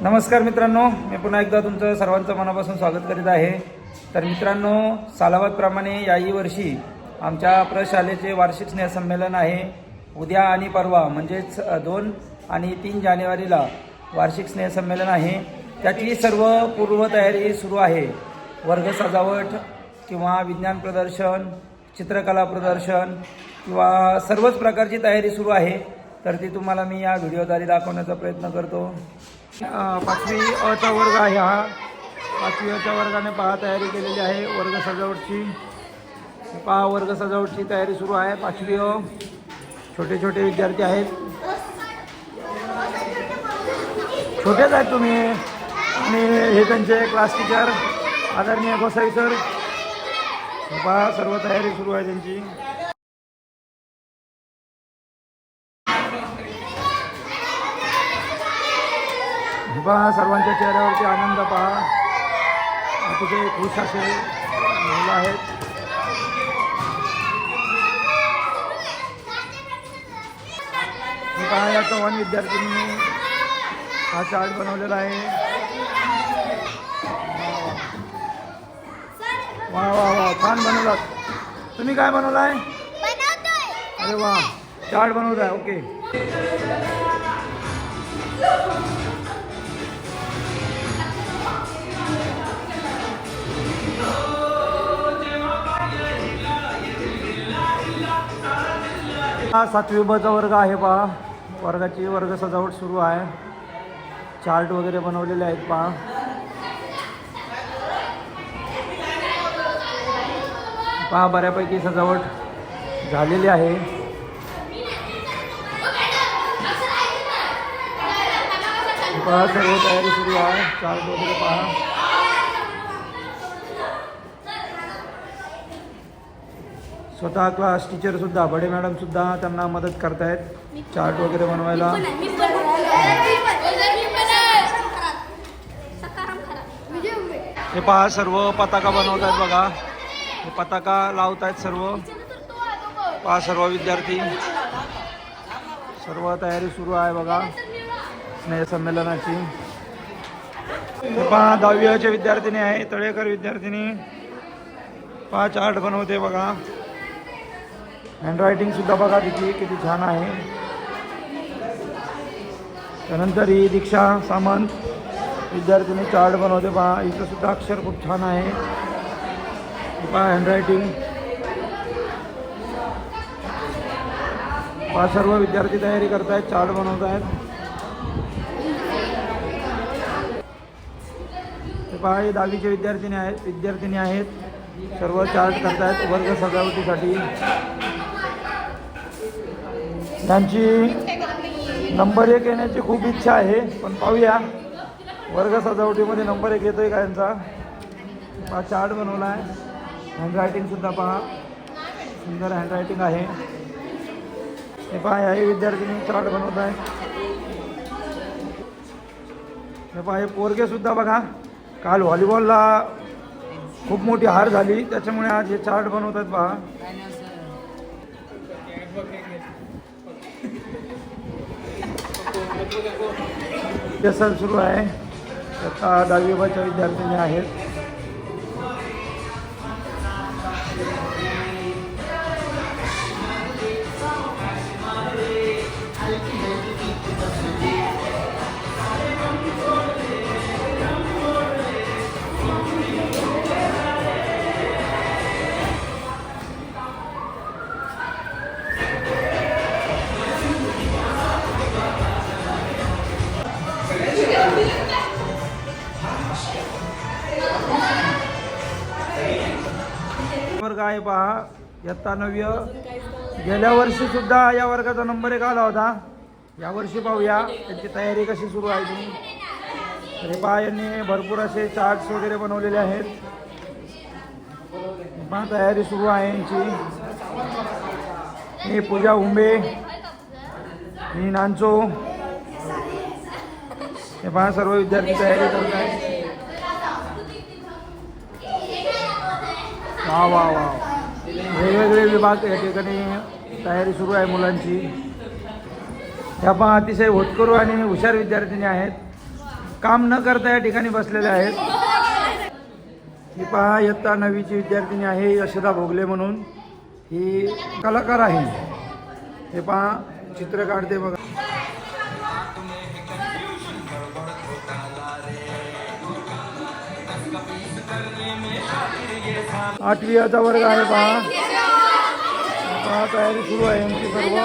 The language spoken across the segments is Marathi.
नमस्कार मित्रांनो मी पुन्हा एकदा तुमचं सर्वांचं मनापासून स्वागत करीत आहे. तर मित्रांनो सालावतप्रमाणे याही वर्षी आमच्या प्रशालेचे वार्षिक स्नेहसंमेलन आहे. उद्या आणि परवा म्हणजेच दोन आणि तीन जानेवारीला वार्षिक स्नेहसंमेलन आहे. त्याची सर्व पूर्वतयारी सुरू आहे. वर्ग सजावट किंवा विज्ञान प्रदर्शन चित्रकला प्रदर्शन किंवा सर्वच प्रकारची तयारी सुरू आहे. तर ती तुम्हाला मी या व्हिडिओद्वारे दाखवण्याचा प्रयत्न करतो. पाचवी अचा वर्ग आहे हा. पाचवी अच्या वर्गाने पहा तयारी केलेली आहे वर्ग सजावटची. पहा वर्ग सजावटची तयारी सुरू आहे. पाचवी अ छोटे छोटे विद्यार्थी आहेत. छोटेच आहेत तुम्ही. आणि हे त्यांचे क्लास टीचर आदरणीय गोसाई सर पहा सर्व तयारी सुरू आहे त्यांची. हे पहा सर्वांच्या चेहऱ्यावरती आनंद पहा. अतिशय खुश असे मुलं आहेत. हे पहा या चव्हाण विद्यार्थ्यांनी हा चार्ट बनवलेला आहे. वा वा वा छान बनवलात. तुम्ही काय बनवलाय? अरे वा चार्ट बनवलाय ओके. हा सातवी बचा वर्ग आहे पहा. वर्गाची वर्ग सजावट सुरू आहे. चार्ट वगैरे बनवलेले आहेत पहा. पहा बऱ्यापैकी सजावट झालेली आहे. पहा सर्व तयारी सुरू आहे. चार्ट वगैरे पहा. स्वतः क्लास टीचर सुद्धा बडे मॅडम सुद्धा त्यांना मदत करतायत. चार्ट वगैरे बनवायला. हे पहा सर्व पताका बनवत आहेत बघा. हे पताका लावत आहेत सर्व. पहा सर्व विद्यार्थी. सर्व तयारी सुरू आहे बघा. स्नेहसंमेलनाची पहा दहावीचे विद्यार्थिनी आहे तळेकर विद्यार्थिनी. पहा चार्ट बनवते बघा. हँडरायटिंगसुद्धा बघा तिची किती छान आहे. त्यानंतर ही दीक्षा सामंत. विद्यार्थ्यांनी चार्ट बनवते पहा इथंसुद्धा अक्षर खूप छान आहे. पहा हँडरायटिंग पहा सर्व विद्यार्थी तयारी करत आहेत चार्ट बनवत आहेत पहा हे दहावीचे विद्यार्थिनी आहेत विद्यार्थिनी आहेत. सर्व चार्ट करतायत वर्ग सजावटीसाठी. त्यांची नंबर एक येण्याची खूप इच्छा आहे पण पाहूया. वर्ग सजावटीमध्ये नंबर एक येतोय का यांचा? हा चार्ट बनवला आहे. हँडरायटिंगसुद्धा पहा. सुंदर हँडरायटिंग आहे. हे पहा याही विद्यार्थ्यांनी चार्ट बनवत आहे. हे पहा हे पोरगेसुद्धा बघा. काल व्हॉलीबॉलला खूप मोठी हार झाली. त्याच्यामुळे आज हे चार्ट बनवतात पहा. व्यसन सुरू आहे. आता दहावी बाच्या विद्यार्थिनी आहेत आहे पहा इयत्ता नवव्य गेल्या वर्षी सुद्धा या वर्गाचा नंबर एक आला होता. या वर्षी पाहूया. त्यांची तयारी कशी सुरू आहे तुम्ही तरी पहा यांनी भरपूर असे चार्ट्स वगैरे बनवलेले आहेत. पण तयारी सुरू आहे यांची. मी पूजा उंबे. मी नांचो. हे पहा सर्व विद्यार्थी तयारी करत आहेत. वा वा वा. वेगवेगळे विभाग या ठिकाणी तयारी सुरू आहे मुलांची. ह्या पण अतिशय होतकरू आणि हुशार विद्यार्थिनी आहेत. काम न करता या ठिकाणी बसलेले आहेत. ही पहा इयत्ता नवीची विद्यार्थिनी आहे यशोदा भोगले म्हणून. ही कलाकार आहे. हे पहा चित्र काढते बघा. आठवी याचा वर्ग आहे पहा. पहा तयारी सुरू आहे यांची सर्व.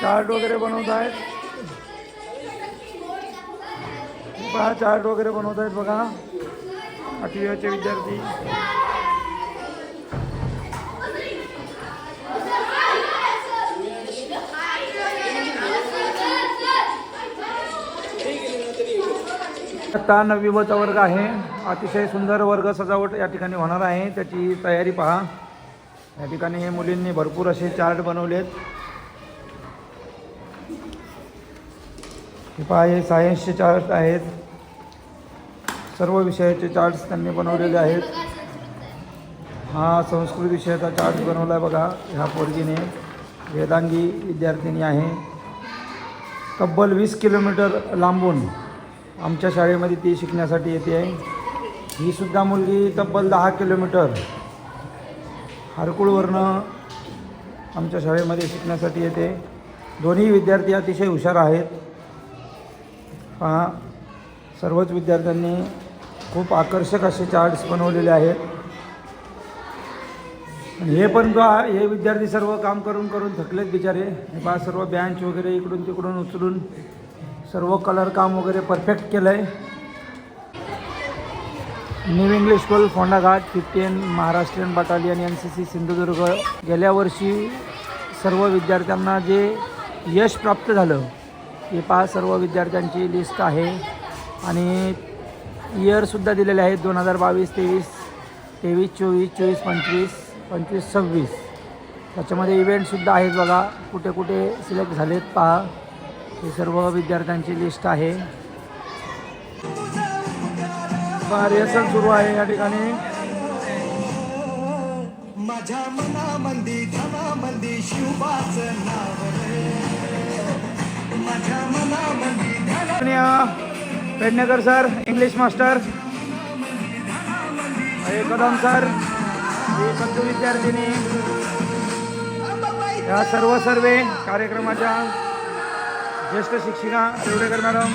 चार्ट वगैरे बनवत आहेत. पहा चार्ट वगैरे बनवत आहेत बघा. आठवीचे विद्यार्थी. आता नववी बचा वर्ग आहे. अतिशय सुंदर वर्ग सजावट या ठिकाणी होणार आहे. त्याची तयारी पहा. या ठिकाणी हे मुलींनी भरपूर असे चार्ट बनवलेत. हे पहा हे सायन्सचे चार्ट आहेत. सर्व विषयाचे चार्ट्स त्यांनी बनवलेले आहेत. हा संस्कृत विषयाचा चार्ट बनवला आहे बघा ह्या पोरगीने. वेदांगी विद्यार्थिनी आहे. तब्बल वीस किलोमीटर लांबून आमच्या शाळेमध्ये ती शिकण्यासाठी येते. आहे ही सुद्धा मुलगी तब्बल दहा किलोमीटर हरकुळवरनं आमच्या शाळेमध्ये शिकण्यासाठी येते. दोन्ही विद्यार्थी अतिशय हुशार आहेत. पहा सर्वच विद्यार्थ्यांनी खूप आकर्षक असे चार्ट्स बनवलेले आहेत. आणि हे पण पहा हे विद्यार्थी सर्व काम करून करून थकलेत बिचारे. हे सर्व बँच वगैरे इकडून तिकडून उचलून सर्व कलर काम वगैरे परफेक्ट केलं आहे new English school Phondaghat fifteen Maharashtrian battalion N C C Sindhudurg. गेल्या वर्षी सर्व विद्यार्थ्यांना जे यश प्राप्त झालं हे पहा सर्व विद्यार्थ्यांची लिस्ट आहे. आणि इयरसुद्धा दिलेले आहेत दोन हजार बावीस तेवीस तेवीस चोवीस चोवीस पंचवीस पंचवीस सव्वीस. त्याच्यामध्ये इव्हेंटसुद्धा आहेत बघा कुठे कुठे सिलेक्ट झालेत पहा. हे सर्व विद्यार्थ्यांची लिस्ट आहे. रिहर्सल सुरू आहे या ठिकाणी. माझ्या मनामंदी धनामंदी शिवबाच नाव माझ्या मनामंदी पेडणेकर सर इंग्लिश मास्टर हे कदम सर कद्दू विद्यार्थिनी. या सर्व सर्वे कार्यक्रमाच्या ज्येष्ठ शिक्षिका रेवडेकर मॅडम.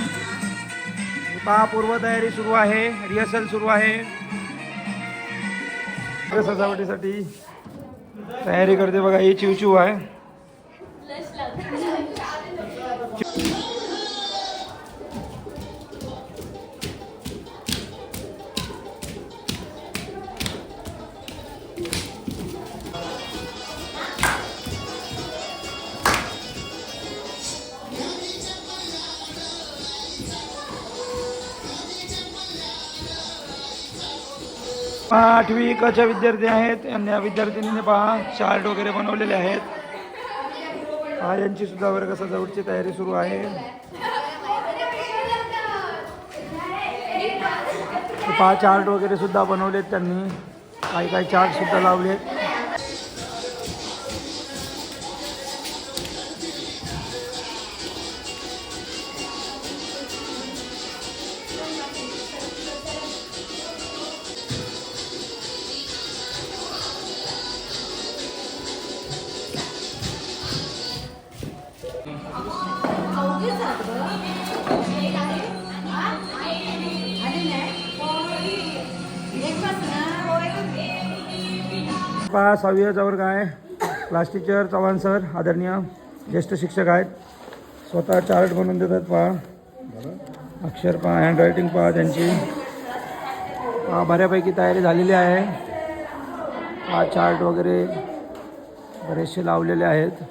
पहा पूर्वतयारी सुरू आहे रिहर्सल सुरू आहे. सजावटीसाठी तयारी करते बघा ही चिवचिव आहे. आठवी कच्या विद्यार्थी आहेत. आणि या विद्यार्थिनीने पहा चार्ट वगैरे बनवलेले आहेत. हा यांची सुद्धा वर्ग सजावटची तयारी सुरू आहे. पहा चार्ट वगैरे सुद्धा बनवलेत त्यांनी. काही काही चार्ट सुद्धा लावलेत. पहा सहावीचा वर्ग आहे क्लास टीचर चव्हाण सर आदरणीय ज्येष्ठ शिक्षक आहेत. स्वतः चार्ट बनवून देतात पहा. अक्षर पहा हँडरायटिंग पहा त्यांची. बऱ्यापैकी तयारी झालेली आहे. हा चार्ट वगैरे बरेचसे लावलेले आहेत.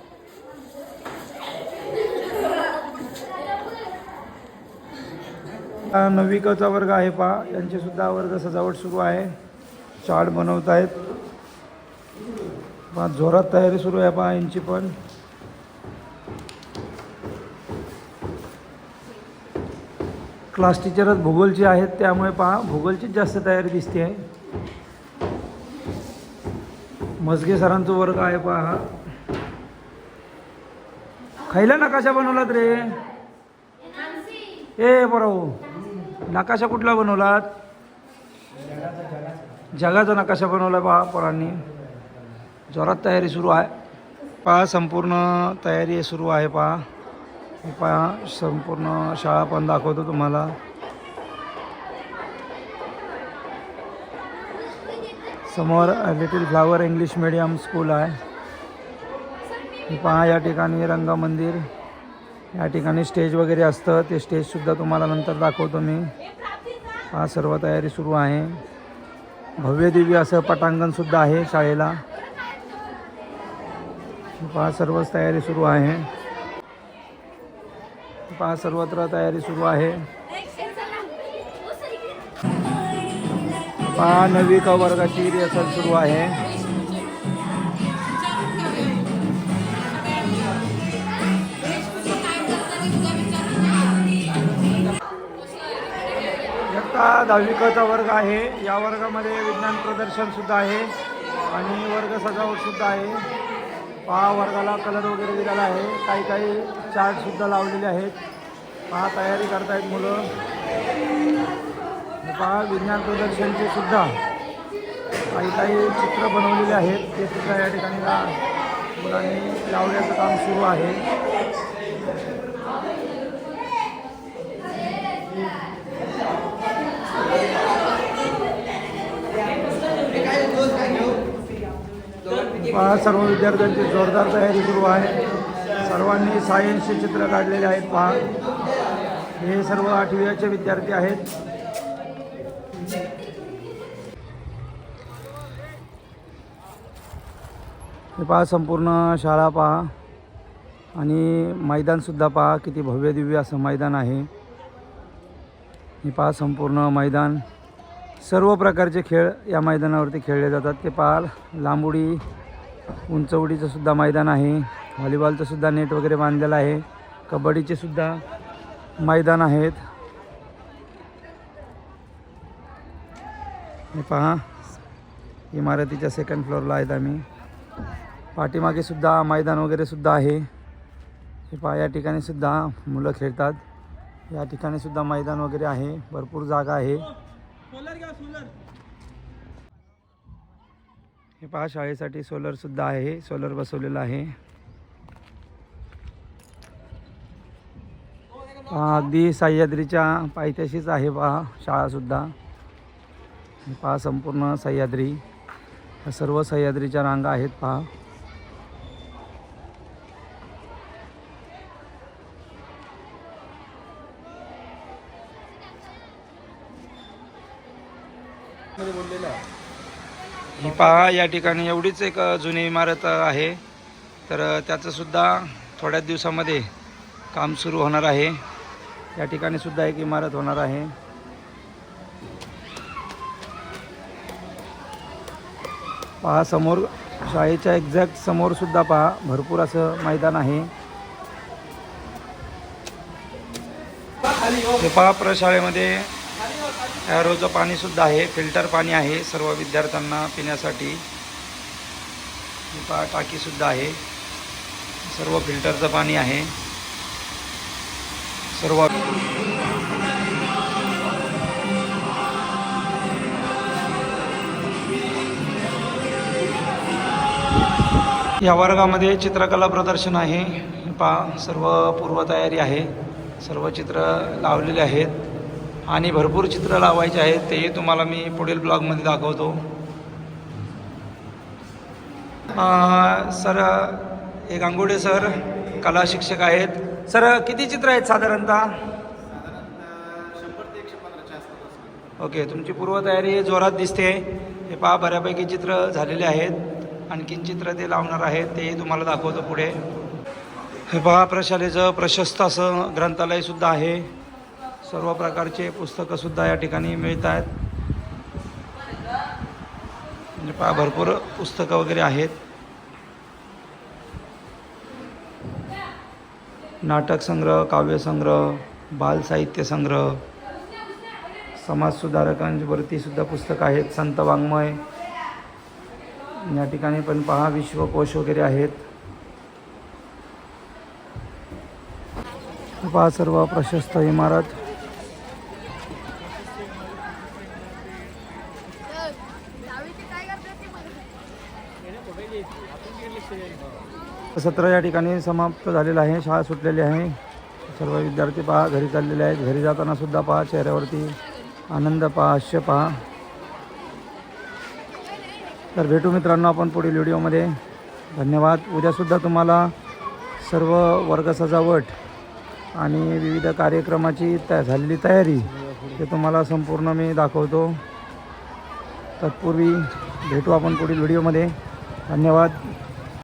हा नववी कचा वर्ग आहे पहा. यांचे सुद्धा वर्ग सजावट सुरू आहे. चार्ट बनवत आहेत पहा जोरात तयारी सुरू आहे पहा यांची पण. क्लास टीचरच भूगोलचे आहेत त्यामुळे पहा भूगोलचीच जास्त तयारी दिसते आहे. मजगे सरांचा वर्ग आहे पहा खायला नकाशा बनवलात रे. ए बरोबर नकाशा कुठला बनवलात? जगाचा नकाशा बनवला पहा पोरांनी. जोरात तयारी सुरू आहे. पहा संपूर्ण तयारी सुरू आहे पहा. हे पहा संपूर्ण शाळा पण दाखवतो तुम्हाला. समोर little flower English medium school आहे. हे पहा या ठिकाणी रंगमंदिर या ठिकाणी स्टेज वगैरे असतं. ते स्टेजसुद्धा तुम्हाला नंतर दाखवतो मी. हा सर्व तयारी सुरू आहे. भव्य दिव्य असं पटांगणसुद्धा आहे शाळेला. पहा सर्वच तयारी सुरू आहे. पहा सर्वत्र तयारी सुरू आहे. पहा नवी क वर्गाची रिहर्सल सुरू आहे. इयत्ता वर्ग आहे. या वर्गामध्ये विज्ञान प्रदर्शन सुद्धा आहे. आणि वर्ग सजावट सुद्धा आहे. पहा वर्गाला कलर वगैरे दिलेला आहे. काही काही चार्टसुद्धा लावलेले आहेत. पहा तयारी करतायत मुलं. पहा विज्ञान प्रदर्शनचे सुद्धा काही काही चित्र बनवलेले आहेत. ते सुद्धा या ठिकाणी मुलांनी लावण्याचं काम सुरू आहे. पहा सर्व विद्यार्थ्यांची जोरदार तयारी सुरू आहे. सर्वांनी सायन्सचे चित्र काढलेले आहेत. पहा. हे सर्व आठवीचे विद्यार्थी आहेत. हे पहा संपूर्ण शाळा पहा. आणि मैदानसुद्धा पहा किती भव्य दिव्य असं मैदान आहे. हे पहा संपूर्ण मैदान. सर्व प्रकारचे खेळ या मैदानावरती खेळले जातात. ते पहा लांबुडी उंचवडीचं सुद्धा मैदान आहे. व्हॉलीबॉलचं सुद्धा नेट वगैरे बांधलेलं आहे. कबड्डीचे सुद्धा मैदान आहेत. हे पहा. इमारतीच्या सेकंड फ्लोअरला आहेत आम्ही. पाठीमागे सुद्धा मैदान वगैरे सुद्धा आहे. हे पहा या ठिकाणी सुद्धा मुलं खेळतात. या ठिकाणी सुद्धा मैदान वगैरे आहे. भरपूर जागा आहे. हे पहा शाळेसाठी सोलरसुद्धा आहे. सोलर बसवलेलं आहे. अगदी सह्याद्रीच्या पायथ्याशीच आहे पहा शाळासुद्धा पहा संपूर्ण सह्याद्री. सर्व सह्याद्रीच्या रांगा आहेत पहा ही पहा या ठिकाणी एवढीच एक जुनी इमारत आहे. तर त्याचंसुद्धा थोड्याच दिवसामध्ये काम सुरू होणार आहे. या ठिकाणी सुद्धा एक इमारत होणार आहे. पहा समोर शाळेच्या एक्झॅक्ट समोर सुद्धा पहा भरपूर असं मैदान आहे. हे पहा प्रशाळेमध्ये ॲरोचं पाणीसुद्धा आहे फिल्टर पाणी आहे सर्व विद्यार्थ्यांना पिण्यासाठी. पा टाकीसुद्धा आहे. सर्व फिल्टरचं पाणी आहे. सर्व या वर्गामध्ये चित्रकला प्रदर्शन आहे. पा सर्व पूर्वतयारी आहे. सर्व चित्र लावलेले आहेत. आणि भरपूर चित्र लावायचे आहेत तेही तुम्हाला मी पुढील ब्लॉगमध्ये दाखवतो. सर एक गांगुडे सर कला शिक्षक आहेत. सर किती चित्र आहेत साधारणतः? ओके तुमची पूर्वतयारी जोरात दिसते. हे पहा बऱ्यापैकी चित्र झालेले आहेत. आणखीन चित्र ते लावणार आहेत तेही तुम्हाला दाखवतो पुढे. हे पहा प्रशालेचं प्रशस्त असं ग्रंथालयसुद्धा आहे. सर्व प्रकारचे पुस्तकंसुद्धा या ठिकाणी मिळत आहेत म्हणजे पहा भरपूर पुस्तकं वगैरे आहेत. नाटक संग्रह काव्यसंग्रह बालसाहित्य संग्रह समाजसुधारकांवरती सुद्धा पुस्तकं आहेत. संत वाङ्मय. या ठिकाणी पण पहा विश्वकोश वगैरे आहेत. पहा सर्व प्रशस्त इमारत. सत्र या ठिकाणी समाप्त झालेलं आहे. शाळा सुटलेली आहे. सर्व विद्यार्थी पहा घरी चाललेले आहेत. घरी जाताना सुद्धा पहा चेहऱ्यावरती आनंद पहा हास्य पहा. तर भेटू मित्रांनो आपण पुढील व्हिडिओमध्ये. धन्यवाद. उद्यासुद्धा तुम्हाला सर्व वर्ग सजावट आणि विविध कार्यक्रमाची तया झालेली तयारी ते तुम्हाला संपूर्ण मी दाखवतो. तत्पूर्वी भेटू आपण पुढील व्हिडिओमध्ये. धन्यवाद.